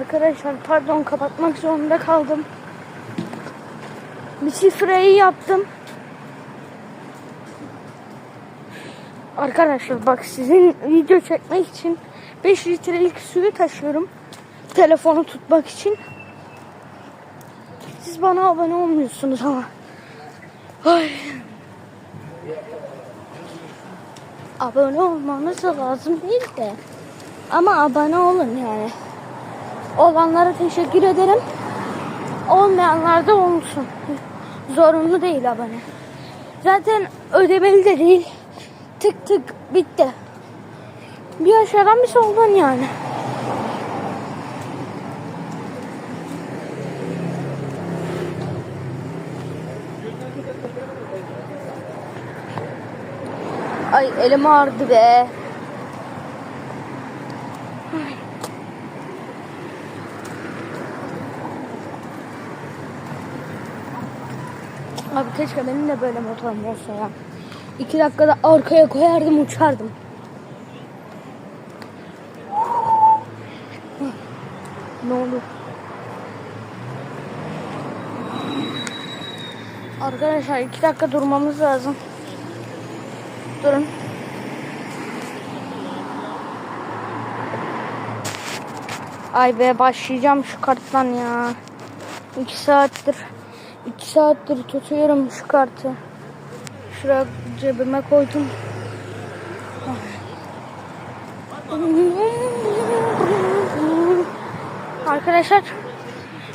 Arkadaşlar pardon kapatmak zorunda kaldım. Bir şifreyi yaptım. Arkadaşlar bak sizin video çekmek için 5 litrelik suyu taşıyorum. Telefonu tutmak için. Siz bana abone olmuyorsunuz ama. Ay. Abone olmanız lazım değil de. Ama abone olun yani. Olanlara teşekkür ederim. Olmayanlar da olsun. Zorunlu değil abone. Zaten ödemeli de değil. Tık tık bitti. Bir aşağıdan bir soldan yani. Ay elim ağrıdı be. Abi keşke benim de böyle motorum olsa ya. İki dakikada arkaya koyardım uçardım. Ne olur. Arkadaşlar iki dakika durmamız lazım. Durun. Ay be başlayacağım şu karttan ya. İki saattir. İki saattir tutuyorum şu kartı. Şuraya cebime koydum. Arkadaşlar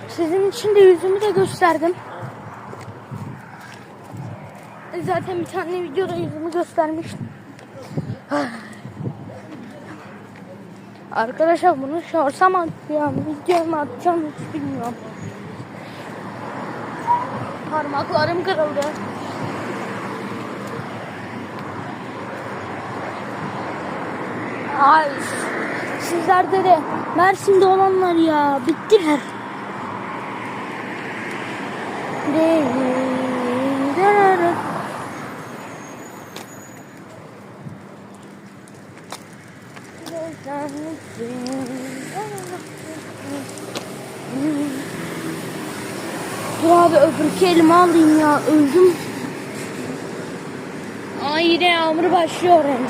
sizin için de yüzümü de gösterdim. Zaten bir tane videoda yüzümü göstermiştim. Arkadaşlar bunu şorsa mı atacağım, video atacağım hiç bilmiyorum. Parmaklarım kırıldı. Ay sizlerde de Mersin'de olanlar ya bittiler. Dur abi öbürkü elime alayım ya öldüm. Ay yine yağmur başlıyor renk.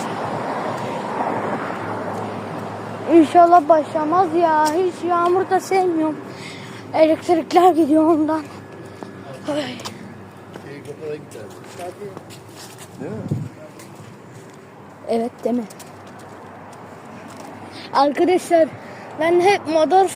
İnşallah başlamaz ya. Hiç yağmur da sevmiyorum. Elektrikler gidiyor ondan. Ay. Evet değil mi? Arkadaşlar ben hep motor